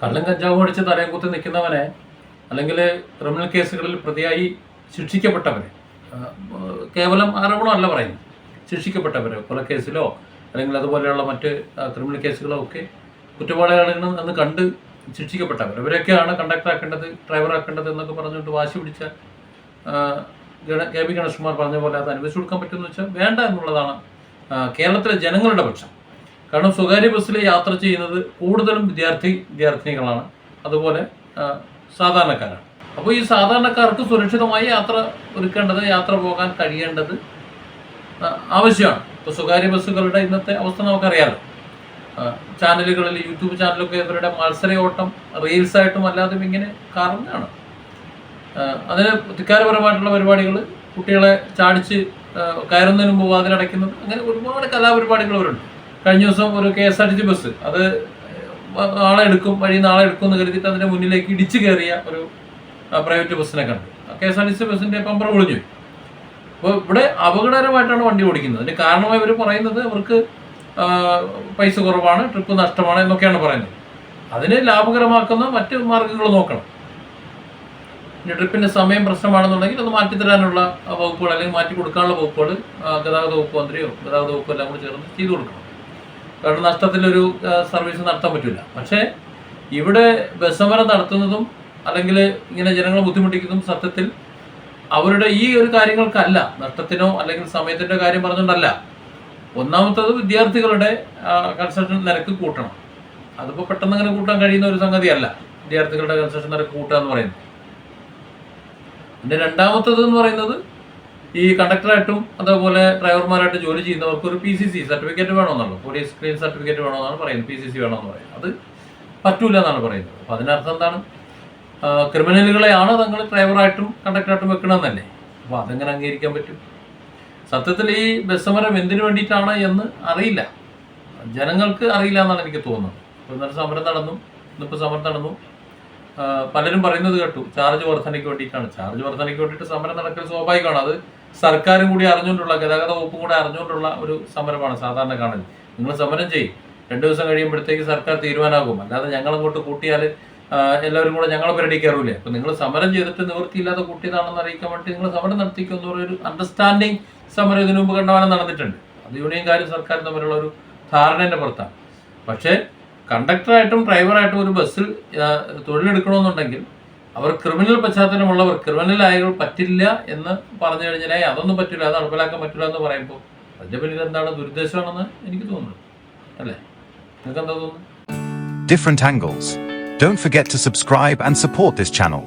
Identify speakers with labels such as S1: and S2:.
S1: കള്ളും കഞ്ചാവും അടിച്ച് തലയും കുത്തി നിൽക്കുന്നവനെ അല്ലെങ്കിൽ ക്രിമിനൽ കേസുകളിൽ പ്രതിയായി ശിക്ഷിക്കപ്പെട്ടവരെ കേവലം ആരോപണമല്ല പറയുന്നത്. ശിക്ഷിക്കപ്പെട്ടവരെ കൊലക്കേസിലോ അല്ലെങ്കിൽ അതുപോലെയുള്ള മറ്റ് ക്രിമിനൽ കേസുകളോ ഒക്കെ കുറ്റവാളികളാണ് എന്ന് കണ്ട് ശിക്ഷിക്കപ്പെട്ടവർ. ഇവരൊക്കെയാണ് ഡ്രൈവർ ആക്കേണ്ടത് എന്നൊക്കെ പറഞ്ഞുകൊണ്ട് വാശി പിടിച്ച കെ പി ഗണേഷ്കുമാർ പറഞ്ഞ പോലെ അത് അനുവദിച്ചു കൊടുക്കാൻ പറ്റുമെന്ന് വെച്ചാൽ വേണ്ട എന്നുള്ളതാണ് കേരളത്തിലെ ജനങ്ങളുടെ പക്ഷം. കാരണം സ്വകാര്യ ബസ്സിൽ യാത്ര ചെയ്യുന്നത് കൂടുതലും വിദ്യാർത്ഥി വിദ്യാർത്ഥിനികളാണ്. അതുപോലെ സാധാരണക്കാരാണ്. അപ്പോൾ ഈ സാധാരണക്കാർക്ക് സുരക്ഷിതമായി യാത്ര ഒരുക്കേണ്ടത് യാത്ര പോകാൻ കഴിയേണ്ടത് ആവശ്യമാണ്. ഇപ്പോൾ സ്വകാര്യ ബസ്സുകളുടെ ഇന്നത്തെ അവസ്ഥ നമുക്കറിയാമല്ലോ ചാനലുകളിൽ യൂട്യൂബ് ചാനലൊക്കെ ഇവരുടെ മത്സരയോട്ടം റീൽസായിട്ടും അല്ലാതെയും ഇങ്ങനെ കാരണമാണ്. അതിന് ധിക്കാരപരമായിട്ടുള്ള പരിപാടികൾ കുട്ടികളെ ചാടിച്ച് കയറുന്നതിന് മുമ്പ് വാതിലടയ്ക്കുന്നത് അങ്ങനെ ഒരുപാട് കലാപരിപാടികൾ അവരുണ്ട്. കഴിഞ്ഞ ദിവസം ഒരു K S R T C bus അത് നാളെ എടുക്കും വഴി നാളെ എടുക്കും എന്ന് കരുതിയിട്ട് അതിന്റെ മുന്നിലേക്ക് ഇടിച്ചു കയറിയ ഒരു പ്രൈവറ്റ് ബസ്സിനെ കണ്ടു. K S R T C ബസ്സിന്റെ പമ്പർ പൊളിഞ്ഞു. അപ്പോൾ ഇവിടെ അപകടകരമായിട്ടാണ് വണ്ടി ഓടിക്കുന്നത്. അതിന് കാരണമായി ഇവർ പറയുന്നത് അവർക്ക് പൈസ കുറവാണ് ട്രിപ്പ് നഷ്ടമാണ് എന്നൊക്കെയാണ് പറയുന്നത്. അതിനെ ലാഭകരമാക്കുന്ന മറ്റ് മാർഗങ്ങൾ നോക്കണം. പിന്നെ ട്രിപ്പിന്റെ സമയം പ്രശ്നമാണെന്നുണ്ടെങ്കിൽ അത് മാറ്റിത്തരാനുള്ള വകുപ്പുകൾ അല്ലെങ്കിൽ മാറ്റി കൊടുക്കാനുള്ള വകുപ്പുകൾ ഗതാഗത വകുപ്പ് മന്ത്രിയോ ഗതാഗത വകുപ്പോ എല്ലാം കൂടി ചേർന്ന് ചെയ്തു കൊടുക്കണം. കാരണം നഷ്ടത്തിലൊരു സർവീസ് നടത്താൻ പറ്റില്ല പക്ഷേ ഇവിടെ ബസ് സമരം നടത്തുന്നതും അല്ലെങ്കിൽ ഇങ്ങനെ ജനങ്ങളെ ബുദ്ധിമുട്ടിക്കുന്നതും സത്യത്തിൽ അവരുടെ ഈ ഒരു കാര്യങ്ങൾക്കല്ല നഷ്ടത്തിനോ അല്ലെങ്കിൽ സമയത്തിന്റെ കാര്യം പറഞ്ഞുകൊണ്ടല്ല. ഒന്നാമത്തത് വിദ്യാർത്ഥികളുടെ കൺസ്ട്രക്ഷൻ നിരക്ക് കൂട്ടണം. അതിപ്പോൾ പെട്ടെന്ന് അങ്ങനെ കൂട്ടാൻ കഴിയുന്ന ഒരു സംഗതിയല്ല വിദ്യാർത്ഥികളുടെ കൺസ്ട്രക്ഷൻ നിരക്ക് കൂട്ടുക എന്ന് പറയുന്നത്. പിന്നെ രണ്ടാമത്തത് എന്ന് പറയുന്നത് ഈ കണ്ടക്ടറായിട്ടും അതേപോലെ ഡ്രൈവർമാരായിട്ട് ജോലി ചെയ്യുന്നവർക്ക് ഒരു പി സി സി സർട്ടിഫിക്കറ്റ് വേണമെന്നുള്ളൂ. പോലീസ് ക്ലീൻ സർട്ടിഫിക്കറ്റ് വേണമെന്നാണ് പറയുന്നത്. പി സി സി വേണമെന്ന് പറയുന്നത്. അത് പറ്റൂല എന്നാണ് പറയുന്നത്. അപ്പം അതിനർത്ഥം എന്താണ്? ക്രിമിനലുകളെയാണ് തങ്ങൾ ഡ്രൈവറായിട്ടും കണ്ടക്ടറായിട്ടും വെക്കണമെന്നല്ലേ അപ്പോൾ അതെങ്ങനെ അംഗീകരിക്കാൻ പറ്റും? സത്യത്തിൽ ഈ ബസ് സമരം എന്തിനു വേണ്ടിയിട്ടാണ് എന്ന് അറിയില്ല. ജനങ്ങൾക്ക് അറിയില്ല എന്നാണ് എനിക്ക് തോന്നുന്നത്. ഇന്നലെ സമരം നടന്നു. ഇന്നിപ്പോൾ സമരം നടന്നു. പലരും പറയുന്നത് കേട്ടു ചാർജ് വർധനയ്ക്ക് വേണ്ടിയിട്ടാണ്. ചാർജ് വർധനയ്ക്ക് വേണ്ടിയിട്ട് സമരം നടക്കൽ സ്വാഭാവികമാണ്. അത് സർക്കാരും കൂടി അറിഞ്ഞുകൊണ്ടുള്ള ഗതാഗത വകുപ്പും കൂടി അറിഞ്ഞുകൊണ്ടുള്ള ഒരു സമരമാണ് സാധാരണ കാണൽ നിങ്ങൾ സമരം ചെയ്യും. രണ്ടു ദിവസം കഴിയുമ്പോഴത്തേക്ക് സർക്കാർ തീരുമാനമാകും അല്ലാതെ ഞങ്ങളങ്ങോട്ട് കൂട്ടിയാൽ എല്ലാവരും കൂടെ ഞങ്ങളെ പരിപാടി കയറൂലേ? അപ്പൊ നിങ്ങൾ സമരം ചെയ്തിട്ട് നിവൃത്തിയില്ലാതെ കൂട്ടിയതാണെന്ന് അറിയിക്കാൻ വേണ്ടി നിങ്ങൾ സമരം നടത്തിക്കുന്ന ഒരു അണ്ടർസ്റ്റാൻഡിങ് സമരം ഇതിനു മുമ്പ് കണ്ടവാനം നടന്നിട്ടുണ്ട്. അത് യൂണിയൻകാരും സർക്കാരും തമ്മിലുള്ള ഒരു ധാരണേന്റെ പുറത്താണ്. പക്ഷേ കണ്ടക്ടറായിട്ടും ഡ്രൈവറായിട്ടും ഒരു ബസ്സിൽ തൊഴിലെടുക്കണമെന്നുണ്ടെങ്കിൽ അവർ ക്രിമിനൽ പശ്ചാത്തലമുള്ളവർ ക്രിമിനൽ ആയകൾ പറ്റില്ല എന്ന് പറഞ്ഞു കഴിഞ്ഞാൽ അതൊന്നും പറ്റില്ല അത് നടപ്പിലാക്കാൻ പറ്റില്ല എന്ന് പറയുമ്പോൾ അതിന്റെ പിന്നിൽ എന്താണ് ദുരുദ്ദേശമാണെന്ന് എനിക്ക് തോന്നുന്നു അല്ലേ നിങ്ങൾക്ക് എന്താ തോന്നുന്നു
S2: different angles. Don't forget to subscribe and support this channel.